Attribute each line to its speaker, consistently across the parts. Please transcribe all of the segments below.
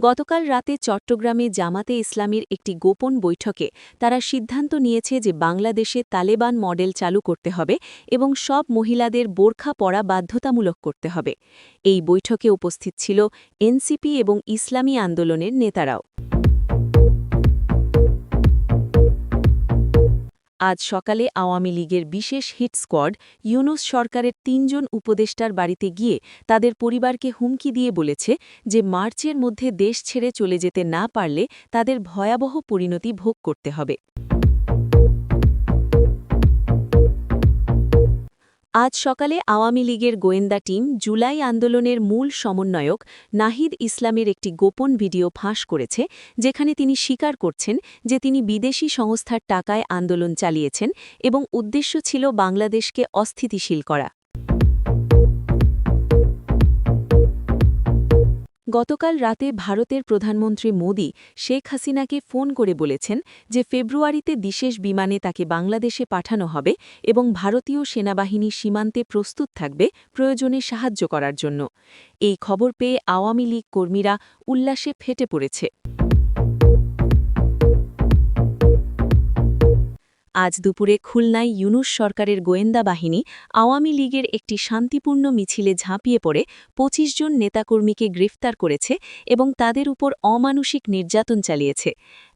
Speaker 1: গতকাল রাতে চট্টগ্রামে জামাতে ইসলামীর একটি গোপন বৈঠকে তারা সিদ্ধান্ত নিয়েছে যে বাংলাদেশে তালেবান মডেল চালু করতে হবে এবং সব মহিলাদের বোরখা পরা বাধ্যতামূলক করতে হবে। এই বৈঠকে উপস্থিত ছিল এনসিপি এবং ইসলামী আন্দোলনের নেতারাও। আজ সকালে আওয়ামী লীগের বিশেষ হিট স্কোয়াড ইউনুস সরকারের তিনজন উপদেষ্টার বাড়িতে গিয়ে তাদের পরিবারকে হুমকি দিয়ে বলেছে যে মার্চের মধ্যে দেশ ছেড়ে চলে যেতে না পারলে তাদের ভয়াবহ পরিণতি ভোগ করতে হবে। আজ সকালে আওয়ামী লীগের গোয়েন্দা টিম জুলাই আন্দোলনের মূল সমন্বয়ক নাহিদ ইসলামের একটি গোপন ভিডিও ফাঁস করেছে, যেখানে তিনি স্বীকার করছেন যে তিনি বিদেশি সংস্থার টাকায় আন্দোলন চালিয়েছেন এবং উদ্দেশ্য ছিল বাংলাদেশকে অস্থিতিশীল করা। গতকাল রাতে ভারতের প্রধানমন্ত্রী মোদি শেখ হাসিনাকে ফোন করে বলেছেন যে ফেব্রুয়ারিতে বিশেষ বিমানে তাকে বাংলাদেশে পাঠানো হবে এবং ভারতীয় সেনাবাহিনী সীমান্তে প্রস্তুত থাকবে প্রয়োজনে সাহায্য করার জন্য। এই খবর পেয়ে আওয়ামী লীগ কর্মীরা উল্লাসে ফেটে পড়েছে। আজ দুপুরে খুলনায় ইউনুস সরকারের গোয়েন্দা বাহিনী আওয়ামী লীগের একটি শান্তিপূর্ণ মিছিলে ঝাঁপিয়ে পড়ে ২৫ জন নেতাকর্মীকে গ্রেফতার করেছে এবং তাদের উপর অমানুষিক নির্যাতন চালিয়েছে।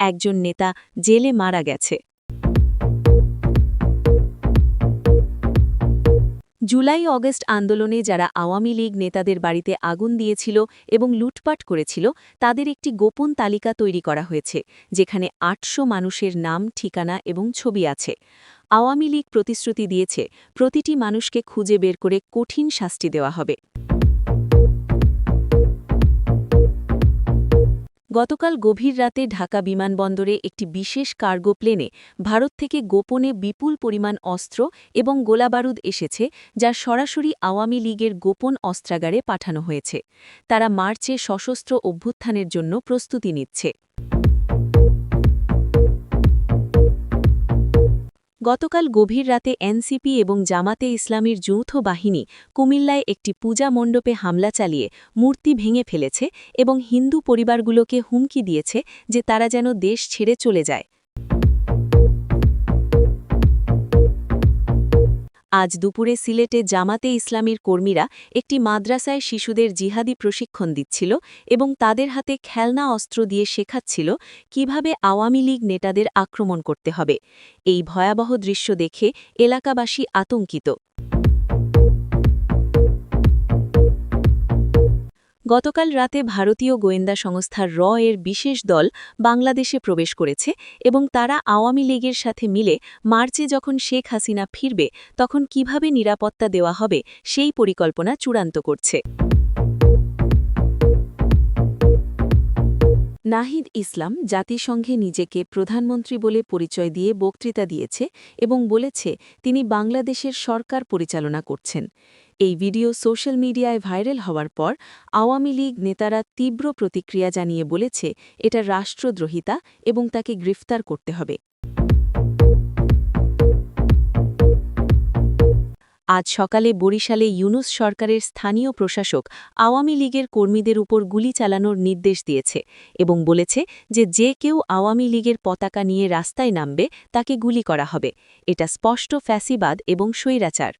Speaker 1: একজন নেতা জেলে মারা গেছে। জুলাই অগস্ট আন্দোলনে যারা আওয়ামী লীগ নেতাদের বাড়িতে আগুন দিয়েছিল এবং লুটপাট করেছিল, তাদের একটি গোপন তালিকা তৈরি করা হয়েছে, যেখানে আটশো মানুষের নাম, ঠিকানা এবং ছবি আছে। আওয়ামী লীগ প্রতিশ্রুতি দিয়েছে, প্রতিটি মানুষকে খুঁজে বের করে কঠিন শাস্তি দেওয়া হবে। গতকাল গভীর রাতে ঢাকা বিমানবন্দরে একটি বিশেষ কার্গো প্লেনে ভারত থেকে গোপনে বিপুল পরিমাণ অস্ত্র এবং গোলাবারুদ এসেছে, যা সরাসরি আওয়ামী লীগের গোপন অস্ত্রাগারে পাঠানো হয়েছে। তারা মার্চে সশস্ত্র অভ্যুত্থানের জন্য প্রস্তুতি নিচ্ছে। গতকাল গভীর রাতে এনসিপি এবং জামাতে ইসলামীর যৌথ বাহিনী কুমিল্লায় একটি পূজা মণ্ডপে হামলা চালিয়ে মূর্তি ভেঙে ফেলেছে এবং হিন্দু পরিবারগুলোকে হুমকি দিয়েছে যে তারা যেন দেশ ছেড়ে চলে যায়। আজ দুপুরে সিলেটে জামাতে ইসলামীর কর্মীরা একটি মাদ্রাসায় শিশুদের জিহাদি প্রশিক্ষণ দিচ্ছিল এবং তাদের হাতে খেলনা অস্ত্র দিয়ে শেখাচ্ছিল কীভাবে আওয়ামী লীগ নেতাদের আক্রমণ করতে হবে। এই ভয়াবহ দৃশ্য দেখে এলাকাবাসী আতঙ্কিত। গতকাল রাতে ভারতীয় গোয়েন্দা সংস্থা র এর বিশেষ দল বাংলাদেশে প্রবেশ করেছে এবং তারা আওয়ামী লীগের সাথে মিলে মার্চে যখন শেখ হাসিনা ফিরবে তখন কীভাবে নিরাপত্তা দেওয়া হবে সেই পরিকল্পনা চূড়ান্ত করছে। নাহিদ ইসলাম জাতিসংঘে নিজেকে প্রধানমন্ত্রী বলে পরিচয় দিয়ে বক্তৃতা দিয়েছে এবং বলেছে, তিনি বাংলাদেশের সরকার পরিচালনা করছেন। এই ভিডিও সোশ্যাল মিডিয়ায় ভাইরাল হওয়ার পর আওয়ামী লীগ নেতারা তীব্র প্রতিক্রিয়া জানিয়ে বলেছে, এটা রাষ্ট্রদ্রোহিতা এবং তাকে গ্রেফতার করতে হবে। আজ সকালে বরিশালে ইউনুস সরকারের স্থানীয় প্রশাসক আওয়ামী লীগের কর্মীদের উপর গুলি চালানোর নির্দেশ দিয়েছে এবং বলেছে যে যে কেউ আওয়ামী লীগের পতাকা নিয়ে রাস্তায় নামবে, তাকে গুলি করা হবে। এটা স্পষ্ট ফ্যাসিবাদ এবং স্বৈরাচার।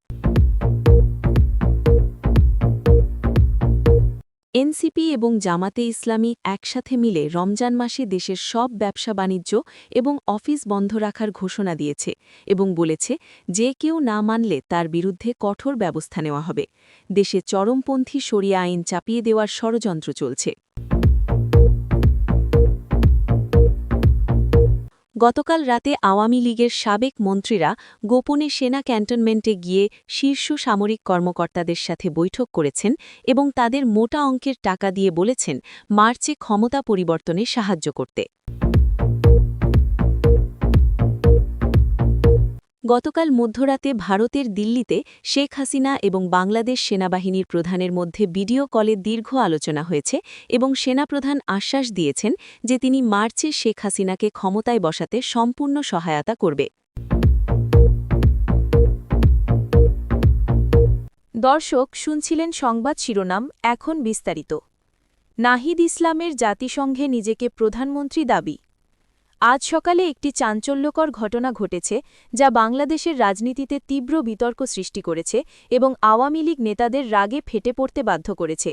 Speaker 1: এনসিপি এবং জামাতে ইসলামী একসাথে মিলে রমজান মাসে দেশের সব ব্যবসা বাণিজ্য এবং অফিস বন্ধ রাখার ঘোষণা দিয়েছে এবং বলেছে যে কেউ না মানলে তার বিরুদ্ধে কঠোর ব্যবস্থা নেওয়া হবে। দেশে চরমপন্থী সরিয়া আইন চাপিয়ে দেওয়ার ষড়যন্ত্র চলছে। গতকাল রাতে আওয়ামী লীগের সাবেক মন্ত্রীরা গোপনে সেনা ক্যান্টনমেন্টে গিয়ে শীর্ষ সামরিক কর্মকর্তাদের সাথে বৈঠক করেছেন এবং তাদের মোটা অঙ্কের টাকা দিয়ে বলেছেন মার্চে ক্ষমতা পরিবর্তনে সাহায্য করতে। গতকাল মধ্যরাতে ভারতের দিল্লিতে শেখ হাসিনা এবং বাংলাদেশ সেনাবাহিনীর প্রধানের মধ্যে ভিডিও কলে দীর্ঘ আলোচনা হয়েছে এবং সেনাপ্রধান আশ্বাস দিয়েছেন যে তিনি মার্চে শেখ হাসিনাকে ক্ষমতায় বসাতে সম্পূর্ণ সহায়তা করবে। দর্শক, শুনছিলেন সংবাদ শিরোনাম, এখন বিস্তারিত।
Speaker 2: নাহিদ ইসলামের জাতিসংঘে নিজেকে প্রধানমন্ত্রী দাবি। আজ সকালে একটি চাঞ্চল্যকর ঘটনা ঘটেছে, যা বাংলাদেশের রাজনীতিতে তীব্র বিতর্ক সৃষ্টি করেছে এবং আওয়ামী লীগ নেতাদের রাগে ফেটে পড়তে বাধ্য করেছে।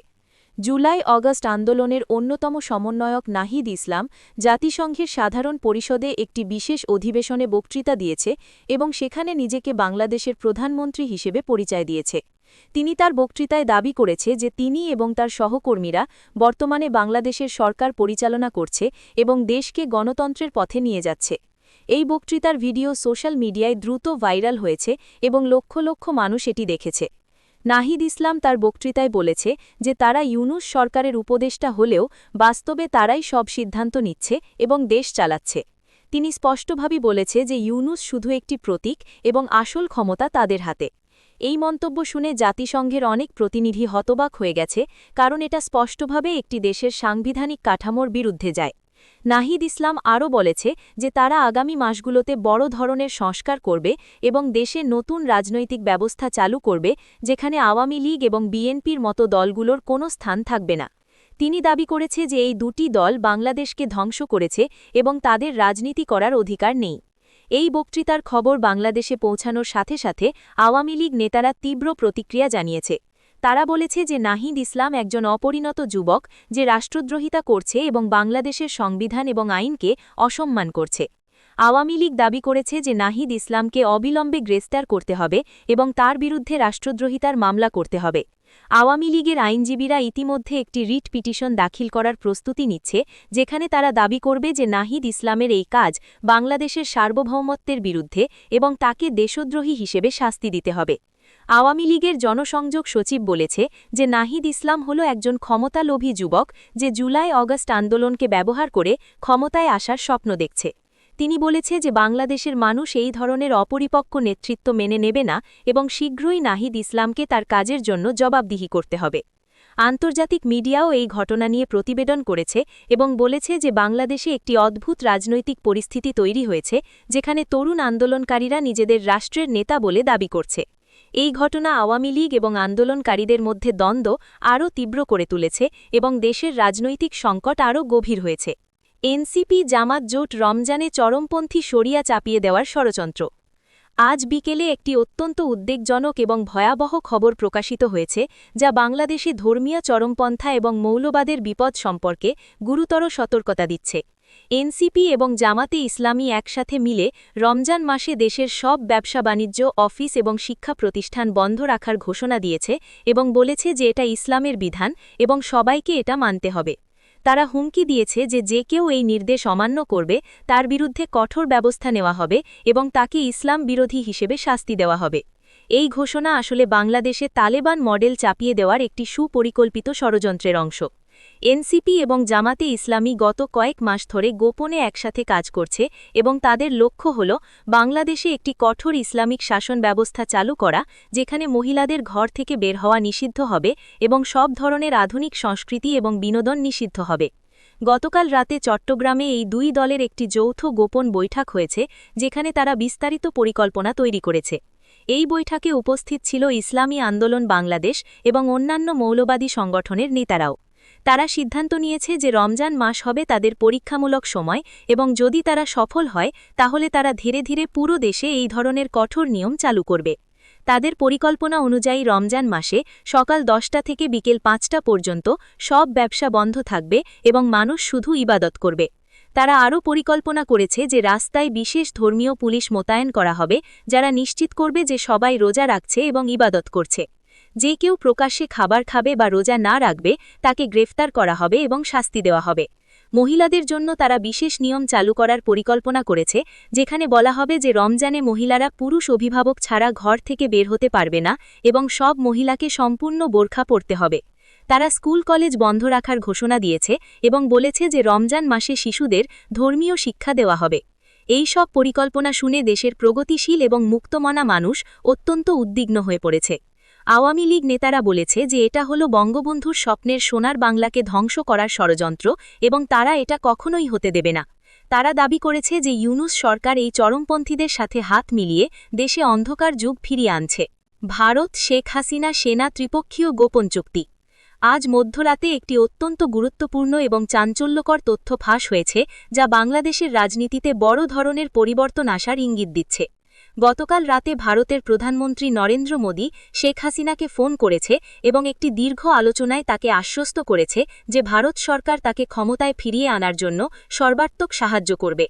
Speaker 2: জুলাই অগস্ট আন্দোলনের অন্যতম সমন্বয়ক নাহিদ ইসলাম জাতিসংঘের সাধারণ পরিষদে একটি বিশেষ অধিবেশনে বক্তৃতা দিয়েছে এবং সেখানে নিজেকে বাংলাদেশের প্রধানমন্ত্রী হিসেবে পরিচয় দিয়েছে। তিনি তার বক্তৃতায় দাবি করেছে যে তিনি এবং তার সহকর্মীরা বর্তমানে বাংলাদেশের সরকার পরিচালনা করছে এবং দেশকে গণতন্ত্রের পথে নিয়ে যাচ্ছে। এই বক্তৃতার ভিডিও সোশ্যাল মিডিয়ায় দ্রুত ভাইরাল হয়েছে এবং লক্ষ লক্ষ মানুষ এটি দেখেছে। নাহিদ ইসলাম তার বক্তৃতায় বলেছে যে তারা ইউনুস সরকারের উপদেষ্টা হলেও বাস্তবে তারাই সব সিদ্ধান্ত নিচ্ছে এবং দেশ চালাচ্ছে। তিনি স্পষ্টভাবে বলেছে যে ইউনুস শুধু একটি প্রতীক এবং আসল ক্ষমতা তাদের হাতে। এই মন্তব্য শুনে জাতিসংঘের অনেক প্রতিনিধি হতবাক হয়ে গেছে, কারণ এটা স্পষ্টভাবে একটি দেশের সাংবিধানিক কাঠামোর বিরুদ্ধে যায়। নাহিদ ইসলাম আরও বলেছে যে তারা আগামী মাসগুলোতে বড় ধরনের সংস্কার করবে এবং দেশে নতুন রাজনৈতিক ব্যবস্থা চালু করবে, যেখানে আওয়ামী লীগ এবং বিএনপির মতো দলগুলোর কোনো স্থান থাকবে না। তিনি দাবি করেছে যে এই দুটি দল বাংলাদেশকে ধ্বংস করেছে এবং তাদের রাজনীতি করার অধিকার নেই। এই বক্তৃতার খবর বাংলাদেশে পৌঁছানোর সাথে সাথে আওয়ামী লীগ নেতারা তীব্র প্রতিক্রিয়া জানিয়েছে। তারা বলেছে যে নাহিদ ইসলাম একজন অপরিণত যুবক যে রাষ্ট্রদ্রোহিতা করছে এবং বাংলাদেশের সংবিধান এবং আইনকে অসম্মান করছে। আওয়ামী লীগ দাবি করেছে যে নাহিদ ইসলামকে অবিলম্বে গ্রেফতার করতে হবে এবং তার বিরুদ্ধে রাষ্ট্রদ্রোহিতার মামলা করতে হবে। আওয়ামী লীগের আইনজীবীরা ইতিমধ্যে একটি রিট পিটিশন দাখিল করার প্রস্তুতি নিচ্ছে, যেখানে তারা দাবি করবে যে নাহিদ ইসলামের এই কাজ বাংলাদেশের সার্বভৌমত্বের বিরুদ্ধে এবং তাকে দেশদ্রোহী হিসেবে শাস্তি দিতে হবে। আওয়ামী লীগের জনসংযোগ সচিব বলেছে যে নাহিদ ইসলাম হল একজন ক্ষমতালোভী যুবক যে জুলাই অগস্ট আন্দোলনকে ব্যবহার করে ক্ষমতায় আসার স্বপ্ন দেখছে। তিনি বলেছে যে বাংলাদেশের মানুষ এই ধরনের অপরিপক্ক নেতৃত্ব মেনে নেবে না এবং শীঘ্রই নাহিদ ইসলামকে তার কাজের জন্য জবাবদিহি করতে হবে। আন্তর্জাতিক মিডিয়াও এই ঘটনা নিয়ে প্রতিবেদন করেছে এবং বলেছে যে বাংলাদেশে একটি অদ্ভুত রাজনৈতিক পরিস্থিতি তৈরি হয়েছে, যেখানে তরুণ আন্দোলনকারীরা নিজেদের রাষ্ট্রের নেতা বলে দাবি করছে। এই ঘটনা আওয়ামী লীগ এবং আন্দোলনকারীদের মধ্যে দ্বন্দ্ব আরও তীব্র করে তুলেছে এবং দেশের রাজনৈতিক সংকট আরও গভীর হয়েছে। এনসিপি জামাত জোট রমজানে চরমপন্থী সরিয়া চাপিয়ে দেওয়ার ষড়যন্ত্র। আজ বিকেলে একটি অত্যন্ত উদ্বেগজনক এবং ভয়াবহ খবর প্রকাশিত হয়েছে, যা বাংলাদেশে ধর্মীয় চরমপন্থা এবং মৌলবাদের বিপদ সম্পর্কে গুরুতর সতর্কতা দিচ্ছে। এনসিপি এবং জামাতে ইসলামী একসাথে মিলে রমজান মাসে দেশের সব ব্যবসা বাণিজ্য, অফিস এবং শিক্ষা প্রতিষ্ঠান বন্ধ রাখার ঘোষণা দিয়েছে এবং বলেছে যে এটা ইসলামের বিধান এবং সবাইকে এটা মানতে হবে। তারা হুমকি দিয়েছে যে যে কেউ এই নির্দেশ অমান্য করবে, তার বিরুদ্ধে কঠোর ব্যবস্থা নেওয়া হবে এবং তাকে ইসলাম বিরোধী হিসেবে শাস্তি দেওয়া হবে। এই ঘোষণা আসলে বাংলাদেশে তালেবান মডেল চাপিয়ে দেওয়ার একটি সুপরিকল্পিত ষড়যন্ত্রের অংশ। এনসিপি এবং জামাতে ইসলামী গত কয়েক মাস ধরে গোপনে একসাথে কাজ করছে এবং তাদের লক্ষ্য হল বাংলাদেশে একটি কঠোর ইসলামিক শাসন ব্যবস্থা চালু করা, যেখানে মহিলাদের ঘর থেকে বের হওয়া নিষিদ্ধ হবে এবং সব ধরনের আধুনিক সংস্কৃতি এবং বিনোদন নিষিদ্ধ হবে। গতকাল রাতে চট্টগ্রামে এই দুই দলের একটি যৌথ গোপন বৈঠক হয়েছে, যেখানে তারা বিস্তারিত পরিকল্পনা তৈরি করেছে। এই বৈঠকে উপস্থিত ছিল ইসলামী আন্দোলন বাংলাদেশ এবং অন্যান্য মৌলবাদী সংগঠনের নেতারাও। তারা সিদ্ধান্ত নিয়েছে যে রমজান মাস হবে তাদের পরীক্ষামূলক সময় এবং যদি তারা সফল হয়, তাহলে তারা ধীরে ধীরে পুরো দেশে এই ধরনের কঠোর নিয়ম চালু করবে। তাদের পরিকল্পনা অনুযায়ী রমজান মাসে সকাল দশটা থেকে বিকেল পাঁচটা পর্যন্ত সব ব্যবসা বন্ধ থাকবে এবং মানুষ শুধু ইবাদত করবে। তারা আরও পরিকল্পনা করেছে যে রাস্তায় বিশেষ ধর্মীয় পুলিশ মোতায়েন করা হবে, যারা নিশ্চিত করবে যে সবাই রোজা রাখছে এবং ইবাদত করছে। যে কেউ প্রকাশ্যে খাবার খাবে বা রোজা না রাখবে, তাকে গ্রেফতার করা হবে এবং শাস্তি দেওয়া হবে। মহিলাদের জন্য তারা বিশেষ নিয়ম চালু করার পরিকল্পনা করেছে, যেখানে বলা হবে যে রমজানে মহিলারা পুরুষ অভিভাবক ছাড়া ঘর থেকে বের হতে পারবে না এবং সব মহিলাকে সম্পূর্ণ বোরখা পড়তে হবে। তারা স্কুল কলেজ বন্ধ রাখার ঘোষণা দিয়েছে এবং বলেছে যে রমজান মাসে শিশুদের ধর্মীয় শিক্ষা দেওয়া হবে। এই সব পরিকল্পনা শুনে দেশের প্রগতিশীল এবং মুক্তমনা মানুষ অত্যন্ত উদ্বিগ্ন হয়ে পড়েছে। আওয়ামী লীগ নেতারা বলেছে যে এটা হল বঙ্গবন্ধুর স্বপ্নের সোনার বাংলাকে ধ্বংস করার ষড়যন্ত্র এবং তারা এটা কখনোই হতে দেবে না। তারা দাবি করেছে যে ইউনুস সরকার এই চরমপন্থীদের সাথে হাত মিলিয়ে দেশে অন্ধকার যুগ ফিরিয়ে আনছে। ভারত, শেখ হাসিনা, সেনা, ত্রিপক্ষীয় গোপন চুক্তি। আজ মধ্যরাতে একটি অত্যন্ত গুরুত্বপূর্ণ এবং চাঞ্চল্যকর তথ্য ফাঁস হয়েছে, যা বাংলাদেশের রাজনীতিতে বড় ধরনের পরিবর্তন আসার ইঙ্গিত দিচ্ছে। গতকাল রাতে ভারতের প্রধানমন্ত্রী নরেন্দ্র মোদী শেখ হাসিনাকে ফোন করেছে এবং একটি দীর্ঘ আলোচনায় তাকে আশ্বস্ত করেছে যে ভারত সরকার তাকে ক্ষমতায় ফিরিয়ে আনার জন্য সর্বাত্মক সাহায্য করবে।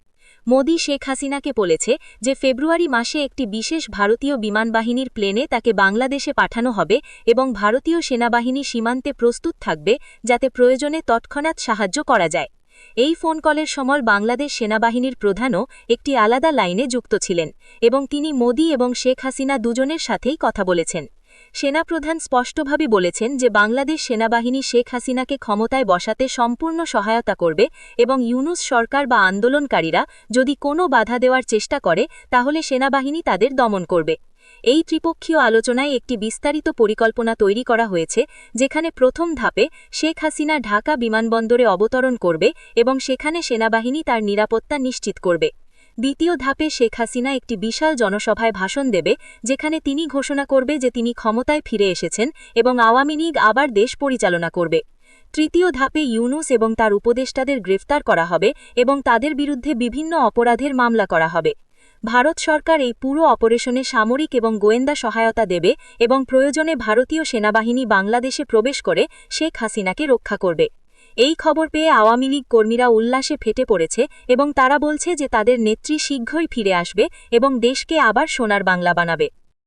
Speaker 2: মোদী শেখ হাসিনাকে বলেছে যে ফেব্রুয়ারি মাসে একটি বিশেষ ভারতীয় বিমানবাহিনীর প্লেনে তাকে বাংলাদেশে পাঠানো হবে এবং ভারতীয় সেনাবাহিনী সীমান্তে প্রস্তুত থাকবে যাতে প্রয়োজনে তৎক্ষণাৎ সাহায্য করা যায়। এই ফোন কলের সময় বাংলাদেশ সেনাবাহিনীর প্রধানও একটি আলাদা লাইনে যুক্ত ছিলেন এবং তিনি মোদী এবং শেখ হাসিনা দুজনের সাথেই কথা বলেছেন। সেনাপ্রধান স্পষ্টভাবে বলেছেন যে বাংলাদেশ সেনাবাহিনী শেখ হাসিনাকে ক্ষমতায় বসাতে সম্পূর্ণ সহায়তা করবে এবং ইউনুস সরকার বা আন্দোলনকারীরা যদি কোনো বাধা দেওয়ার চেষ্টা করে, তাহলে সেনাবাহিনী তাদের দমন করবে। এই ত্রিপক্ষীয় আলোচনায় একটি বিস্তারিত পরিকল্পনা তৈরি করা হয়েছে, যেখানে প্রথম ধাপে শেখ হাসিনা ঢাকা বিমানবন্দরে অবতরণ করবে এবং সেখানে সেনাবাহিনী তার নিরাপত্তা নিশ্চিত করবে। দ্বিতীয় ধাপে শেখ হাসিনা একটি বিশাল জনসভায় ভাষণ দেবে, যেখানে তিনি ঘোষণা করবে যে তিনি ক্ষমতায় ফিরে এসেছেন এবং আওয়ামী লীগ আবার দেশ পরিচালনা করবে। তৃতীয় ধাপে ইউনুস এবং তার উপদেষ্টাদের গ্রেফতার করা হবে এবং তাদের বিরুদ্ধে বিভিন্ন অপরাধের মামলা করা হবে। ভারত সরকার এই পুরো অপারেশনে সামরিক এবং গোয়েন্দা সহায়তা দেবে এবং প্রয়োজনে ভারতীয় সেনাবাহিনী বাংলাদেশে প্রবেশ করে শেখ হাসিনাকে রক্ষা করবে। এই খবর পেয়ে আওয়ামী লীগ কর্মীরা উল্লাসে ফেটে পড়েছে এবং তারা বলছে যে তাদের নেত্রী শীঘ্রই ফিরে আসবে এবং দেশকে আবার সোনার বাংলা বানাবে।